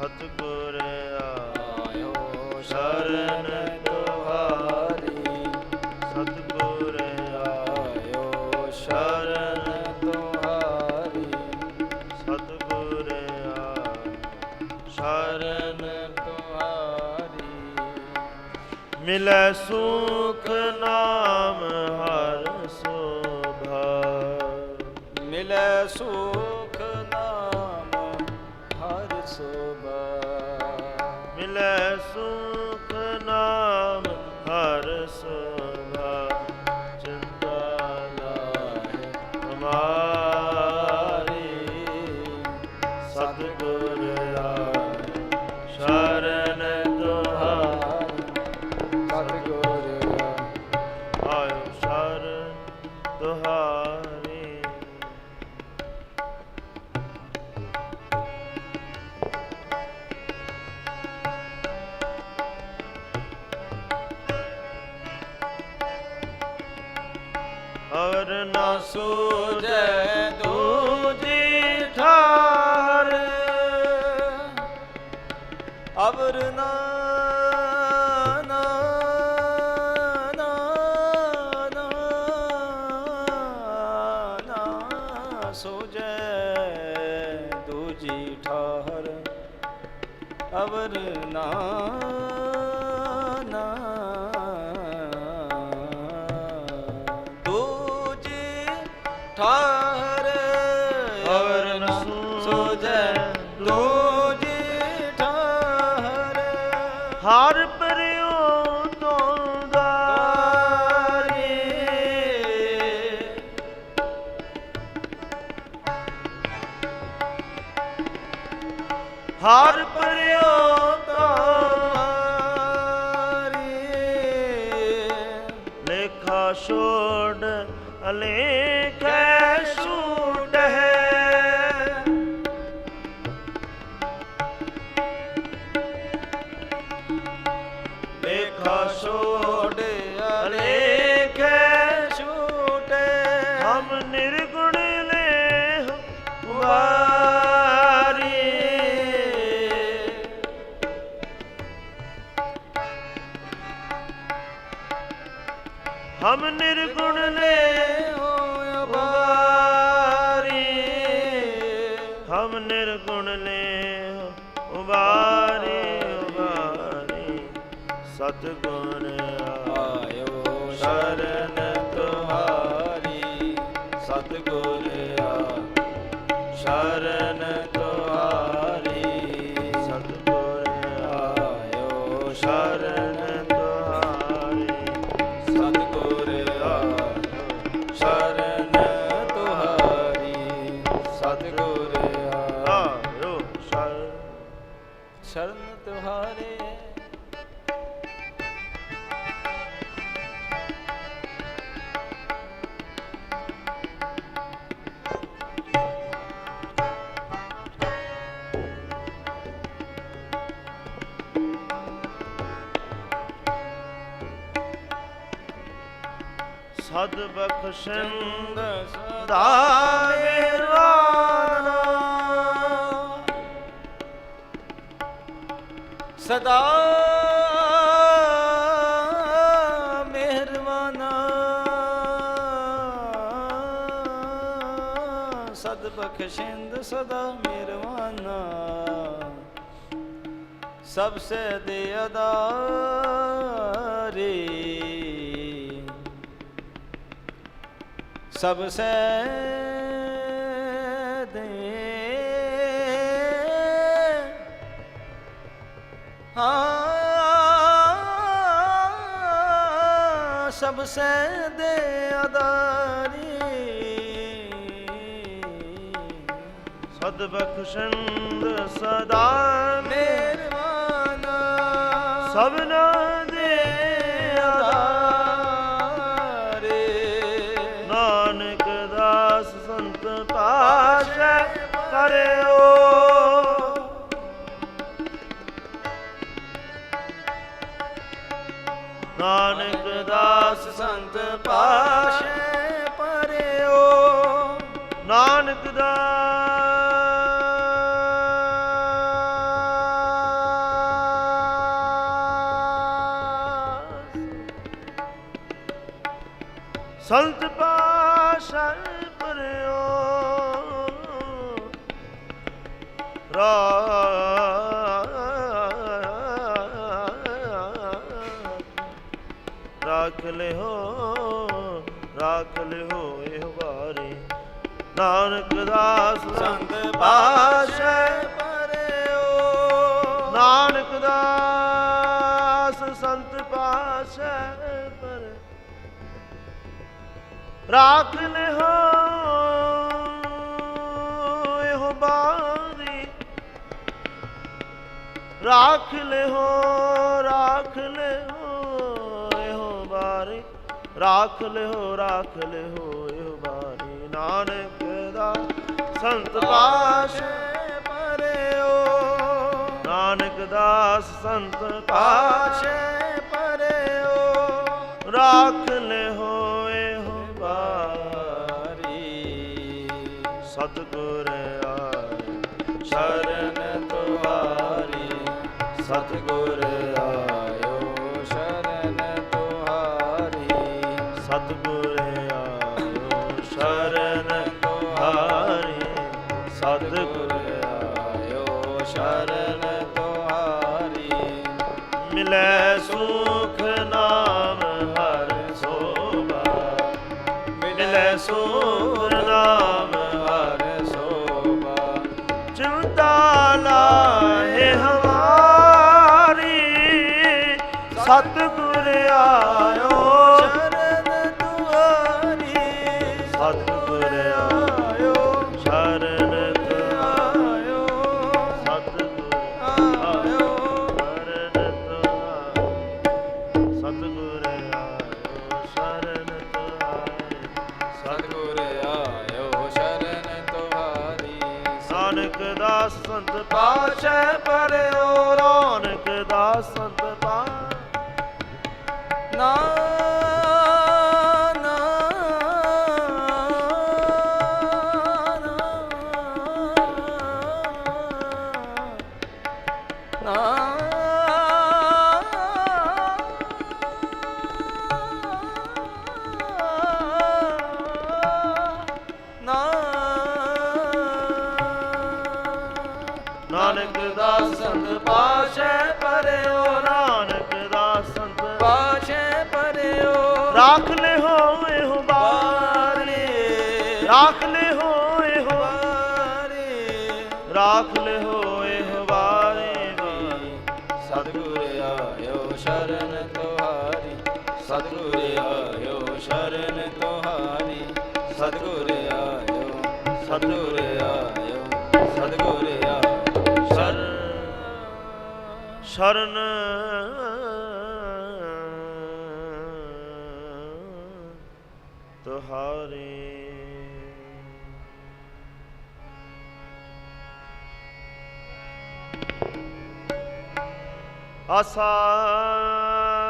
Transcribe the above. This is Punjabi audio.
ਸਤਿਗੁਰ ਆਇਓ, ਸ਼ਰਨ ਤੁਹਾਰੀ। ਸਤਿਗੁਰ ਆਇਓ, ਸ਼ਰਨ ਤੁਹਾਰੀ। ਸਤਿਗੁਰ ਸ਼ਰਨ ਤੁਹਾਰੀ। ਮਿਲੈ ਸੁਖ ਨਾਮ ਹਰ ਸੋਭਾ। ਮਿਲੈ ਸੁਖ ਸੁਖ ਨਾਮ ਹਰ ਹਰ ਨਾ ਸੂਝੈ ਦੂਜੀ ਠਾਰ। ਅਵਰ ਨਾ ਨਾ ਨਾ ਦੂਜੀ ਠਾਹਰ ਅਵਰ ਨਾ ਠਾਹਰ ਅਵਰ ਨ ਸੋਜੈ ਦੂਜੀ ਠਾਹਰ ਹਰ ਪਰਿਓ ਤੋਂ ਦਾਰੀ ਹਰ ਪਰਿਓ ਲੇਖਾ ਛੋੜ ਅਲੇਖੈ ਨਿਰਗੁਣ ਲੈ ਵਾਰੀ ਹਮ ਨਿਰਗੁਣ ਲੈ ਵਾਰੀ ਹਮ ਨਿਰਗੁਣ ਲੈ ਉਬਾਰੀ ਉਬਾਰੀ। ਸਤਗੁਣ ਆਇਓ ਸ਼ਰਨ ਸਤਿਗੁਰ ਆ ਸ਼ਰਨ ਤੁਹਾਰੀ। ਸਤਿਗੁਰ ਆਇਓ ਸ਼ਰਨ ਤੁਹਾਰੀ। ਸਤਿਗੁਰ ਆ ਸ਼ਰਨ ਤੁਹਾਰੀ। ਸਦ ਬਖਸ਼ਿੰਦ ਸਦਾ ਦਾ ਮਿਹਰਬਾਨਾ ਸਦਾ ਮਿਹਰਬਾਨਾ। ਸਦ ਬਖਸ਼ਿੰਦ ਸਦਾ ਮਿਹਰਬਾਨਾ। ਸਭ ਸੇ ਦੇ ਅਦਾਰੇ ਸਭ ਸੇ ਦੇ ਹਾਂ ਸਭ ਸੇ ਦੇ ਅਦਾਰੀ ਸਦ ਬਖਸ਼ਿੰਦ ਸਦਾ ਮਿਹਰਬਾਨਾ ਸਭਨਾ ਕਰਿਓ। ਨਾਨਕ ਦਾਸ ਸੰਤ ਪਾਸ਼ੇ ਪਰਿਓ। ਨਾਨਕ ਦਾਸ ਸੰਤ ਪਾਸ਼ਾ ਰਾਖ ਲਿਓ ਰਾਖ ਲਿਓ ਇਹ ਵਾਰੀ। ਨਾਨਕ ਦਾਸ ਸੰਤ ਪਾਸ਼ੇ ਪਰਿਓ। ਨਾਨਕ ਦਾਸ ਸੰਤ ਪਾਸ਼ਾ ਪਰ ਰਾਖ ਲਿਓ ਰਾਖ ਲਿਓ ਰਾਖ ਲਿਓ, ਇਹੋ ਬਾਰੀ ਰਾਖ ਲਿਓ ਰਾਖ ਲਿਓ, ਇਹੋ ਬਾਰੀ ਨਾਨਕ ਦਾ ਸੰਤ ਪਾਸ਼ਾ ਪਾਸ਼ੇ ਪਰਿਓ। ਨਾਨਕ ਦਾਸ ਸੰਤ ਪਾਸ਼ਾ ਪਾਸ਼ੇ ਪਰਿਓ। ਰਾਖ ਲਿਓ, ਇਹੋ ਬਾਰੀ ਸਤਿਗੁਰ ਆਏ, ਸ਼ਰਨ ਸਤਿਗੁਰ ਸਤਿਗੁਰ ਆਇਓ ਸ਼ਰਨ ਤੁਹਾਰੀ ਮਿਲੈ ਸੁਖ ਨਾਮ ਹਰ ਸੋਭਾ ਮਿਲੈ ਸੁਖ ਨਾਮ ਹਰ ਸੋਭਾ ਚਿੰਤਾ ਲਾਹੇ ਹਮਾਰੀ ਸਤਿਗੁਰ ਸੰਤ ਪਾਸ਼ੈ ਪਰਿਓ ਨਾਨਕ ਦਾਸ ਸੰਤ ਨਾ ਨਾ ਨਾ। ਪਾਸ਼ੈ ਪਰਿਓ ਨਾਨਕ ਦਾਸ ਸੰਤ ਪਾਸ਼ੇ ਪਰਿਓ। ਰਾਖ ਲੈ ਹੋਏ ਹੋ ਬਾਰੇ। ਰਾਖ ਲੈ ਹੋਏ ਹੋ। ਬਾਰੇ। ਰਾਖ ਲੈ ਹੋਏ ਹੋ ਬਾਰੇ। ਸਤਿਗੁਰ ਆਇਓ ਸ਼ਰਨ ਤੁਹਾਰੀ। ਸਤਿਗੁਰ ਆਇਓ ਸ਼ਰਨ ਤੁਹਾਰੀ। ਸਤਿਗੁਰ ਆਇਓ ਸ਼ਰਨ। ਤੁਹਾਰੇ। ਆਸਾ